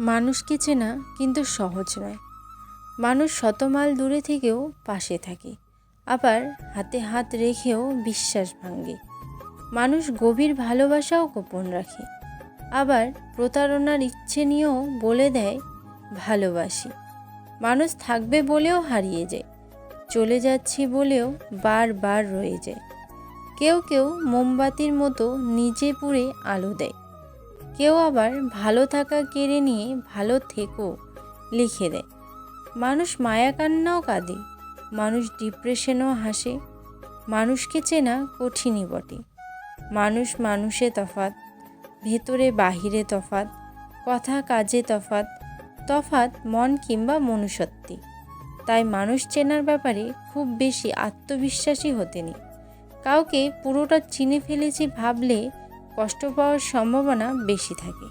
মানুষকে চেনা কিন্তু সহজ নয়। মানুষ শতমাইল দূরে থেকেও পাশে থাকে, আবার হাতে হাত রেখেও বিশ্বাস ভাঙ্গে মানুষ গভীর ভালোবাসাও গোপন রাখে, আবার প্রতারণার ইচ্ছে নিয়েও বলে দেয়, ভালোবাসি। মানুষ থাকবে বলেও হারিয়ে যায়, চলে যাচ্ছি বলেও বারবার রয়ে যায়। কেউ কেউ মোমবাতির মতো নিজে পুড়ে আলো দেয়। কেউ আবার ভালো থাকা কেড়ে নিয়ে ভালো থেকো লিখে দেয়। মানুষ মায়া কান্নাও কাঁদে, মানুষ ডিপ্রেশনও হাসে, মানুষকে চেনা কঠিনই বটে। মানুষ মানুষে তফাত ভেতরে বাহিরে তফাত কথা কাজে তফাত তফাত মন কিংবা মনুষ্যত্বে। তাই মানুষ চেনার ব্যাপারে খুব বেশি আত্মবিশ্বাসী হতেনি কাউকে পুরোটা চিনে ফেলেছি ভাবলে কষ্ট পাওয়ার সম্ভাবনা বেশি থাকে।